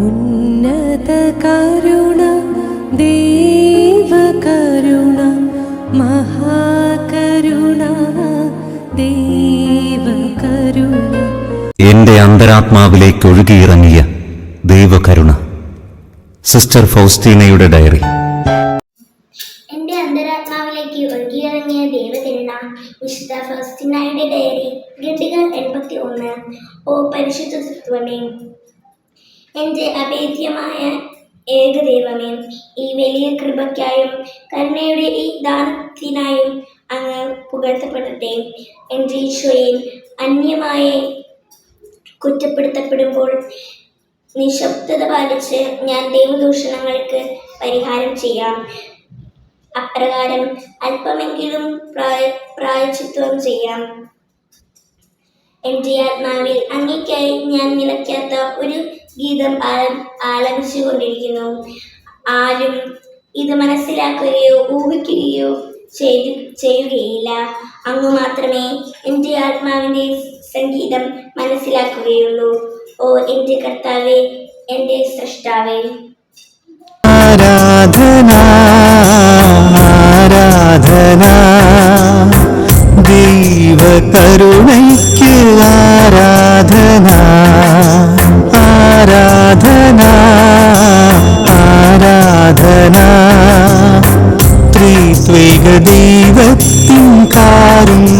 ഉന്നത കരുണ ദേവകരുണ മഹാകരുണ ദേവകരുണ എന്റെ അന്തരാത്മാവിലേക്ക് ഒഴുകിയിറങ്ങിയ ദൈവകരുണ sister ഫൗസ്റ്റീനയുടെ diary. എന്റെ അന്തരാത്മാവിലേക്ക് ഒഴുകിയിറങ്ങിയ ദൈവകരുണ വിശുദ്ധ ഫസ്റ്റിനായുടെ ഡയറി ഗണ്ടുകൾ എൺപത്തി ഒന്ന് ഓ പരിശുദ്ധ തത്വമേ എന്റെ അഭേദ്യമായ ഏകദൈവമേ ഈ വലിയ കൃപയ്ക്കായും കരുണയുടെ ഈ ദാനത്തിനായും അങ്ങ് പുകഴ്ത്തപ്പെടട്ടെ. എന്റെ ഈശോയിൽ അന്യമായി കുറ്റപ്പെടുത്തപ്പെടുമ്പോൾ നിശബ്ദത പാലിച്ച് ഞാൻ ദൈവദൂഷണങ്ങൾക്ക് പരിഹാരം ചെയ്യാം. അപ്രകാരം അല്പമെങ്കിലും പ്രായ പ്രായച്ചിത്വം ചെയ്യാം. എന്റെ ആത്മാവിൽ അങ്ങേക്കായി ഞാൻ നിലയ്ക്കാത്ത ഒരു ഗീതം ആലപിച്ചു ആലപിച്ചുകൊണ്ടിരിക്കുന്നു. ആരും ഇത് മനസ്സിലാക്കുകയോ ഊഹിക്കുകയോ ചെയ്തു ചെയ്യുകയില്ല. അങ്ങ് മാത്രമേ എന്റെ ആത്മാവിന്റെ സംഗീതം മനസ്സിലാക്കുകയുള്ളൂ. ഓ എന്റെ കർത്താവേ എന്റെ സൃഷ്ടാവേ ആരാധന ആരാധന ദൈവകരുണയ്ക്ക് ആരാധന. ആരാധന ആരാധന. ത്രിത്വൈക ദൈവത്തിൻ കാരുണ്യമേ